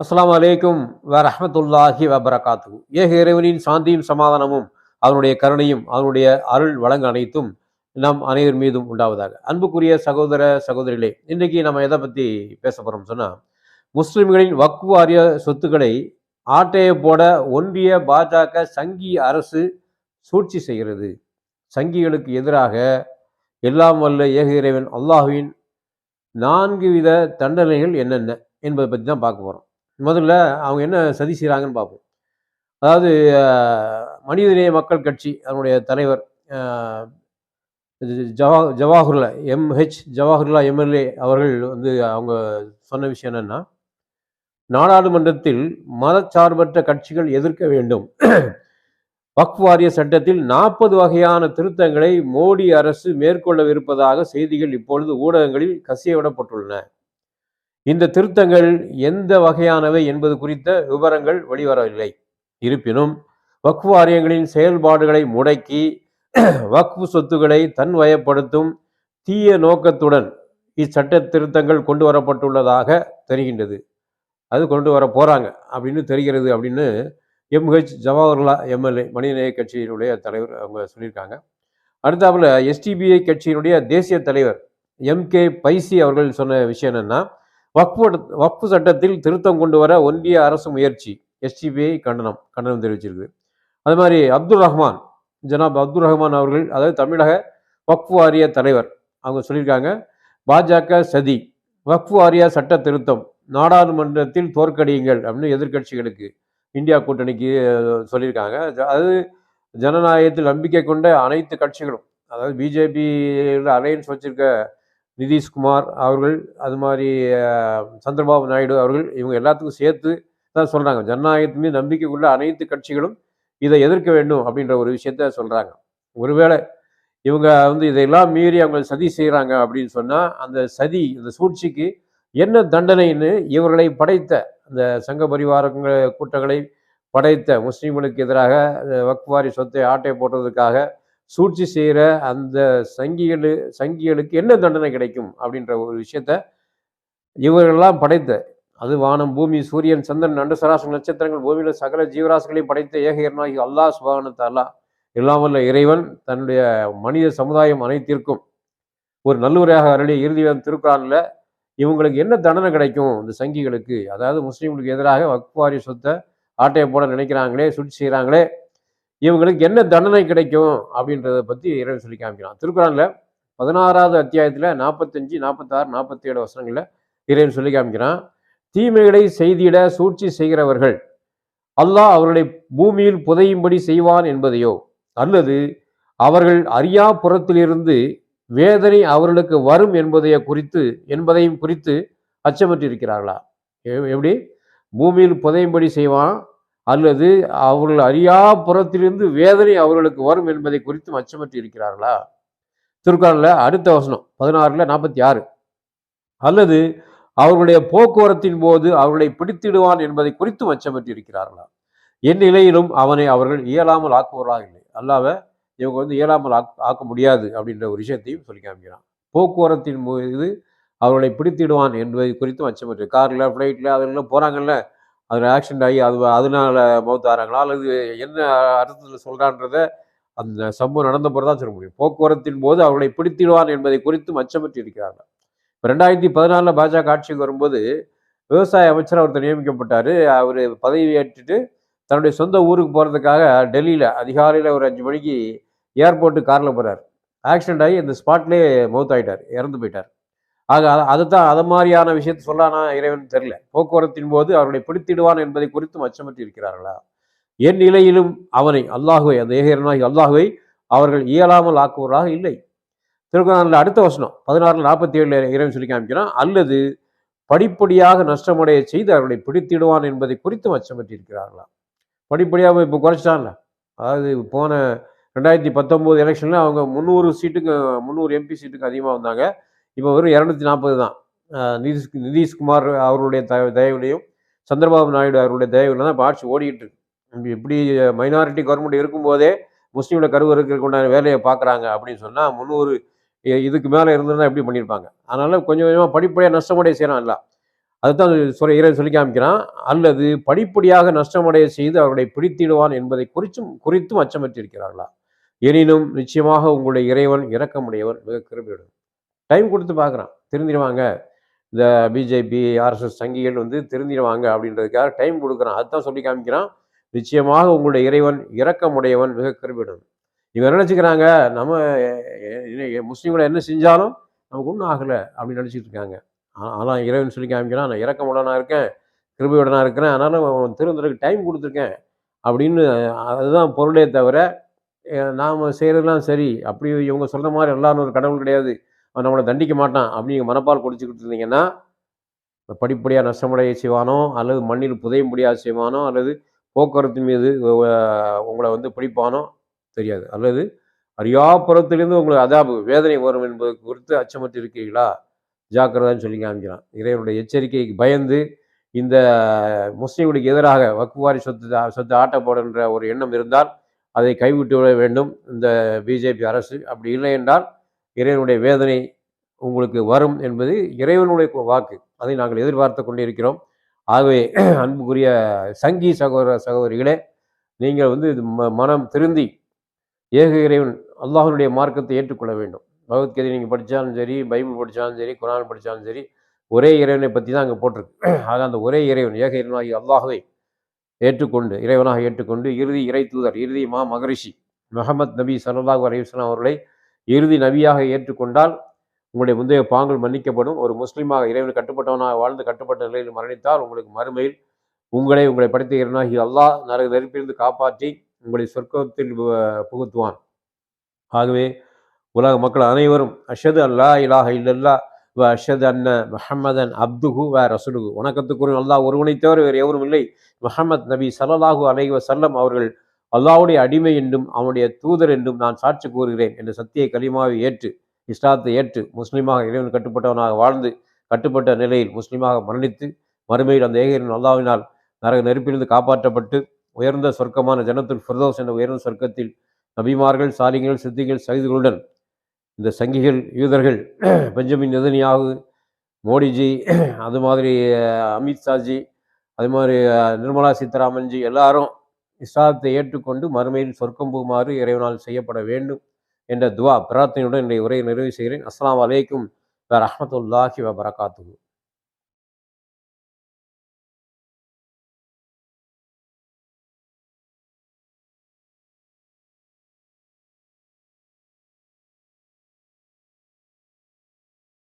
அஸ்ஸலாமு அலைக்கும் ரஹமத்துல்லாஹி வபரகாத்து ஏக இறைவனின் சாந்தியும் சமாதானமும் அவனுடைய கருணையும் அவனுடைய அருள் வழங்க அனைத்தும் நம் அனைவர் மீதும் உண்டாவதாக. அன்புக்குரிய சகோதர சகோதரிகளே இன்றைக்கு நம்ம எதை பற்றி பேச போகிறோம் சொன்னால் முஸ்லிம்களின் வக்குவாரிய சொத்துக்களை ஆட்டையை போட ஒன்றிய பாஜக சங்கி அரசு சூழ்ச்சி செய்கிறது. சங்கிகளுக்கு எதிராக எல்லாம் வல்ல ஏக இறைவன் அல்லாஹுவின் நான்கு வித தண்டனைகள் என்னென்ன என்பதை பற்றி தான் பார்க்க போகிறோம் முதல்ல அவங்க என்ன சதி செய்கிறாங்கன்னு பார்ப்போம். அதாவது மனிதநேய மக்கள் கட்சி அதனுடைய தலைவர் ஜவா ஜவாஹர்லா எம்ஹெச் ஜவாஹர்லா எம்எல்ஏ அவர்கள் வந்து அவங்க சொன்ன விஷயம் என்னன்னா நாடாளுமன்றத்தில் மதச்சார்பற்ற கட்சிகள் எதிர்க்க வேண்டும். வக்ஃப் வாரிய சட்டத்தில் நாற்பது வகையான திருத்தங்களை மோடி அரசு மேற்கொள்ளவிருப்பதாக செய்திகள் இப்பொழுது ஊடகங்களில் கசியவிடப்பட்டுள்ளன. இந்த திருத்தங்கள் எந்த வகையானவை என்பது குறித்த விவரங்கள் வெளிவரவில்லை. இருப்பினும் வக்ஃபு வாரியங்களின் செயல்பாடுகளை முடக்கி வக்ஃபு சொத்துக்களை தன்வயப்படுத்தும் தீய நோக்கத்துடன் இச்சட்ட திருத்தங்கள் கொண்டு வரப்பட்டுள்ளதாக தெரிகின்றது. அது கொண்டு வர போறாங்க அப்படின்னு தெரிகிறது அப்படின்னு எம்ஹெச் ஜவஹர்லா எம்எல்ஏ மனிதநேய கட்சியினுடைய தலைவர் அவங்க சொல்லியிருக்காங்க. அடுத்தாப்புல எஸ்டிபிஐ கட்சியினுடைய தேசிய தலைவர் எம். கே. பைசி அவர்கள் சொன்ன விஷயம் என்னன்னா வக்ஃபு வக்ஃபு சட்டத்தில் திருத்தம் கொண்டு வர ஒன்றிய அரசு முயற்சி. எஸ்டிபிஐ கண்டனம் கண்டனம் தெரிவிச்சிருக்கு அது மாதிரி அப்துல் ரஹ்மான் ஜனாப் அப்துல் ரஹ்மான் அவர்கள் அதாவது தமிழக வக்ஃபு வாரிய தலைவர் அவங்க சொல்லியிருக்காங்க பாஜக சதி வக்ஃபு வாரிய சட்ட திருத்தம் நாடாளுமன்றத்தில் தோற்கடியுங்கள் அப்படின்னு எதிர்கட்சிகளுக்கு இந்தியா கூட்டணிக்கு சொல்லியிருக்காங்க. அது ஜனநாயகத்தில் நம்பிக்கை கொண்ட அனைத்து கட்சிகளும் அதாவது பிஜேபியில் அலையன்ஸ் வச்சிருக்க நிதிஷ்குமார் அவர்கள் அது மாதிரி சந்திரபாபு நாயுடு அவர்கள் இவங்க எல்லாத்துக்கும் சேர்த்து தான் சொல்கிறாங்க ஜனநாயகத்து மீது நம்பிக்கை உள்ள அனைத்து கட்சிகளும் இதை எதிர்க்க வேண்டும் அப்படின்ற ஒரு விஷயத்த சொல்கிறாங்க ஒருவேளை இவங்க வந்து இதையெல்லாம் மீறி அவங்க சதி செய்கிறாங்க அப்படின்னு சொன்னால் அந்த சதி இந்த சூழ்ச்சிக்கு என்ன தண்டனைன்னு இவர்களை படைத்த அந்த சங்க பரிவாரங்க கூட்டங்களை படைத்த முஸ்லீம்களுக்கு எதிராக வக்வாரி சொத்தை ஆட்டை போடுறதுக்காக சூழ்ச்சி செய்கிற அந்த சங்கிகளு சங்கிகளுக்கு என்ன தண்டனை கிடைக்கும் அப்படின்ற ஒரு விஷயத்த இவர்களெல்லாம் படைத்த. அது வானம் பூமி சூரியன் சந்திரன் நண்டு சராசன் நட்சத்திரங்கள் பூமியில் சகல ஜீவராசிகளையும் படைத்த ஏகையர்னாகி இரணாகி அல்லாஹ் சுபானத்த அல்லாஹ் இறைவன் தன்னுடைய மனித சமுதாயம் அனைத்திற்கும் ஒரு நல்லுரையாக அருளிய இறுதி வேதம் இவங்களுக்கு என்ன தண்டனை கிடைக்கும் இந்த சங்கிகளுக்கு? அதாவது முஸ்லீம்களுக்கு எதிராக வக்வாரி சொத்தை ஆட்டையை போட நினைக்கிறாங்களே சுற்றி செய்கிறாங்களே இவங்களுக்கு என்ன தண்டனை கிடைக்கும் அப்படின்றத பற்றி இறைவன் சொல்லி காமிக்கிறான். திருக்குறான்ல பதினாறாவது அத்தியாயத்தில் நாற்பத்தஞ்சு நாற்பத்தாறு நாற்பத்தேழு வசனங்களில் இறைவன் சொல்லி காமிக்கிறான். தீமைகளை செய்திட சூழ்ச்சி செய்கிறவர்கள் அல்லாஹ் அவர்களை பூமியில் புதையும்படி செய்வான் என்பதையோ அல்லது அவர்கள் அறியா புறத்திலிருந்து வேதனை அவர்களுக்கு வரும் என்பதைய குறித்து என்பதையும் குறித்து அச்சமற்றிருக்கிறார்களா? எப்படி? பூமியில் புதையும்படி செய்வான் அல்லது அவர்கள் அறியா புறத்திலிருந்து வேதனை அவர்களுக்கு வரும் என்பதை குறித்தும் அச்சமற்று இருக்கிறார்களா? திருக்குறளில் அடுத்த வசனம் பதினாறுல நாற்பத்தி ஆறு அல்லது அவர்களுடைய போக்குவரத்தின் போது அவர்களை பிடித்திடுவான் என்பதை குறித்தும் அச்சமற்று இருக்கிறார்களா? என் நிலையிலும் அவனை அவர்கள் இயலாமல் ஆக்குவதாக இல்லை. அல்லாவ இவங்க வந்து இயலாமல் ஆக் ஆக்க முடியாது அப்படின்ற ஒரு விஷயத்தையும் சொல்லி காமிக்கிறான். போக்குவரத்தின் போது அவர்களை பிடித்திடுவான் என்பதை குறித்தும் அச்சமற்று. காரில் ஃப்ளைட்டில் அதெல்லாம் போகிறாங்கல்ல அதில் ஆக்சிடென்ட் ஆகி அது அதனால மௌத்து ஆகிறாங்களா அல்லது என்ன அர்த்தத்தில் சொல்கிறான்றத அந்த சம்பவம் நடந்த பிறகு தான் சொல்ல முடியும். போக்குவரத்தின் போது அவர்களை பிடித்திடுவான் என்பதை குறித்தும் அச்சமற்று இருக்கிறார்கள். இப்போ ரெண்டாயிரத்தி பதினாலில் பாஜக ஆட்சிக்கு வரும்போது விவசாய அமைச்சர் ஒருத்தர் நியமிக்கப்பட்டார். அவர் பதவி ஏற்றுட்டு தன்னுடைய சொந்த ஊருக்கு போகிறதுக்காக டெல்லியில் அதிகாலையில் ஒரு அஞ்சு மணிக்கு ஏர்போர்ட்டு காரில் போகிறார் ஆக்சிடென்ட் ஆகி இந்த ஸ்பாட்லேயே மவுத் ஆகிட்டார் இறந்து போயிட்டார். ஆக அதை அதுதான் அதை மாதிரியான விஷயத்தை சொல்லானா இறைவன் தெரியல. போக்குவரத்தின் போது அவர்களை பிடித்திடுவான் என்பதை குறித்தும் அச்சமற்று இருக்கிறார்களா என் நிலையிலும் அவனை அல்லாஹுவை அந்த ஏகரனாகி அல்லாஹுவை அவர்கள் இயலாமல் ஆக்குவராக இல்லை. திருக்குறளில் அடுத்த வசனம் பதினாறு நாற்பத்தி ஏழு இறைவன் சொல்லி காமிக்கிறான் அல்லது படிப்படியாக நஷ்டமடைய செய்து அவர்களை பிடித்திடுவான் என்பதை குறித்தும் அச்சமற்று இருக்கிறார்களா படிப்படியாக இப்போ குறைச்சிட்டான்ல. அதாவது போன ரெண்டாயிரத்தி பத்தொம்போது எலெக்ஷனில் அவங்க முந்நூறு சீட்டுக்கு முந்நூறு எம்பி சீட்டுக்கு அதிகமாக வந்தாங்க. இப்போ வெறும் இரநூத்தி நாற்பது தான். நிதிஷ் நிதிஷ்குமார் அவர்களுடைய த தயவுலையும் சந்திரபாபு நாயுடு அவருடைய தயவுல தான் இப்போ ஆட்சி ஓடிக்கிட்டு இருக்கு. எப்படி மைனாரிட்டி கவர்மெண்ட் இருக்கும்போதே முஸ்லீமில் கருவறுக்கு உண்டான வேலையை பார்க்குறாங்க அப்படின்னு சொன்னால் முந்நூறு இதுக்கு மேலே இருந்திருந்தா எப்படி பண்ணியிருப்பாங்க. அதனால் கொஞ்சம் கொஞ்சமாக படிப்படியாக நஷ்டமடைய செய்கிறான் இல்லை அதுதான் சொல்ல இறை சொல்லி காமிக்கிறான். அல்லது படிப்படியாக நஷ்டமடைய செய்து அவர்களை பிடித்திடுவான் என்பதை குறிச்சும் குறித்தும் அச்சமற்றிருக்கிறார்களா? எனினும் நிச்சயமாக உங்களுடைய இறைவன் இரக்கமுடையவன் மிக கிருபியுடன் டைம் கொடுத்து பார்க்குறான். திருந்திடுவாங்க. இந்த பிஜேபி ஆர்எஸ்எஸ் சங்கிகள் வந்து திருந்திடுவாங்க அப்படின்றதுக்காக டைம் கொடுக்குறான். அதுதான் சொல்லி காமிக்கிறான். நிச்சயமாக உங்களுடைய இறைவன் இரக்கமுடையவன் மிக கருவிடும் இவங்க நினச்சிக்கிறாங்க? நம்ம முஸ்லீம்களை என்ன செஞ்சாலும் நமக்கு ஒன்றும் ஆகலை அப்படின்னு நினச்சிட்டு இருக்காங்க. ஆனால் இறைவன் சொல்லி காமிக்கிறான் நான் இறக்கமுடனாக இருக்கேன் கிருபையுடனாக இருக்கிறேன் அதனால் திருந்தருக்கு டைம் கொடுத்துருக்கேன். அப்படின்னு அதுதான் பொருளே தவிர நாம் செய்கிறதெல்லாம் சரி. அப்படி இவங்க சொல்கிற மாதிரி எல்லாரும் ஒரு கடவுள் கிடையாது. நம்மளை தண்டிக்க மாட்டான் அப்படின்னு மனப்பால் குடிச்சுக்கிட்டு இருந்தீங்கன்னா படிப்படியாக நஷ்டமடைய செய்வானோ அல்லது மண்ணில் புதைய முடியாத செய்வானோ அல்லது போக்குவரத்து மீது உங்களை வந்து பிடிப்பானோ தெரியாது. அல்லது அரியாபுரத்திலிருந்து உங்களுக்கு அதாபு வேதனை வரும் என்பது குறித்து அச்சமற்று இருக்கிறீர்களா? ஜாக்கிரதான்னு சொல்லி காமிக்கிறான். இறைவனுடைய எச்சரிக்கைக்கு பயந்து இந்த முஸ்லீம்களுக்கு எதிராக வக்குவாரி சொத்து சொத்து ஆட்டப்படுன்ற ஒரு எண்ணம் இருந்தால் அதை கைவிட்டு விட வேண்டும். இந்த பிஜேபி அரசு அப்படி இல்லை என்றால் இறைவனுடைய வேதனை உங்களுக்கு வரும் என்பது இறைவனுடைய வாக்கு. அதை நாங்கள் எதிர்பார்த்து கொண்டிருக்கிறோம். ஆகவே அன்புக்குரிய சங்கி சகோதர சகோதரிகளே நீங்கள் வந்து மனம் திருந்தி ஏக இறைவன் அல்லாஹனுடைய மார்க்கத்தை ஏற்றுக்கொள்ள வேண்டும். பகவத்கீதை நீங்கள் படித்தாலும் சரி பைபிள் படித்தாலும் சரி குரான் படித்தாலும் சரி ஒரே இறைவனை பற்றி தான் அங்கே போட்டிருக்கு. ஆக அந்த ஒரே இறைவன் ஏக இறைவனாகி அல்லாஹவை ஏற்றுக்கொண்டு இறைவனாக ஏற்றுக்கொண்டு இறுதி இறை தூதர் இறுதி மா மகரிஷி முகமது நபி சல்லாஹூ அலிவஸ்லாம் அவர்களை இறுதி நபியாக ஏற்றுக்கொண்டால் உங்களுடைய முந்தைய பாங்கள் மன்னிக்கப்படும். ஒரு முஸ்லீமாக இறைவன் கட்டுப்பட்டவனாக வாழ்ந்து கட்டுப்பட்ட நிலையில் மரணித்தால் உங்களுக்கு மறுமையில் உங்களை உங்களை படைத்த இரநாகி அல்லாஹ் நரக நெருப்பிலிருந்து காப்பாற்றி உங்களை சொர்க்கத்தில் புகுத்துவான். ஆகவே உலக மக்கள் அனைவரும் அஷது அல்லா இலாஹ இல்லல்லா வ அஷது அன்ன மஹமதன் அப்துஹு வ ரசுலுகு வணக்கத்துக்குரிய அல்லாஹ் ஒருவனை தவிர வேறு எவரும் இல்லை. மஹமத் நபி சல்லாஹூ அலைவ செல்லம் அவர்கள் அல்லாவுடைய அடிமை என்றும் அவனுடைய தூதர் என்றும் நான் சாட்சி கூறுகிறேன் என்ற சத்திய கலிமாவை ஏற்று இஸ்லாத்தை ஏற்று முஸ்லீமாக இறைவன் கட்டுப்பட்டவனாக வாழ்ந்து கட்டுப்பட்ட நிலையில் முஸ்லீமாக மரணித்து மறுமையில் அந்த ஏகரின் அல்லாவினால் நரக நெருப்பிலிருந்து காப்பாற்றப்பட்டு உயர்ந்த சொர்க்கமான ஜனத்துல் ஃபிர்தோஸ் என்ற உயர்ந்த சொர்க்கத்தில் நபிமார்கள் சாலிகள் சித்திகள் சகிதுகளுடன் இந்த சங்கிகள் யூதர்கள் பெஞ்சமின் நெதனியாகு மோடிஜி அது மாதிரி அமித்ஷாஜி அது மாதிரி நிர்மலா சீதாராமன்ஜி எல்லாரும் இஸ்லாத்தை ஏற்றுக்கொண்டு மறுமையில் சொர்க்கம் போகுமாறு இறைவனால் செய்யப்பட வேண்டும் என்ற துவா பிரார்த்தனையுடன் என்னுடைய உரையை நிறைவு செய்கிறேன். அஸ்லாம் வலைக்கும் ரஹமத்துல்லாஹி வபரகாத்து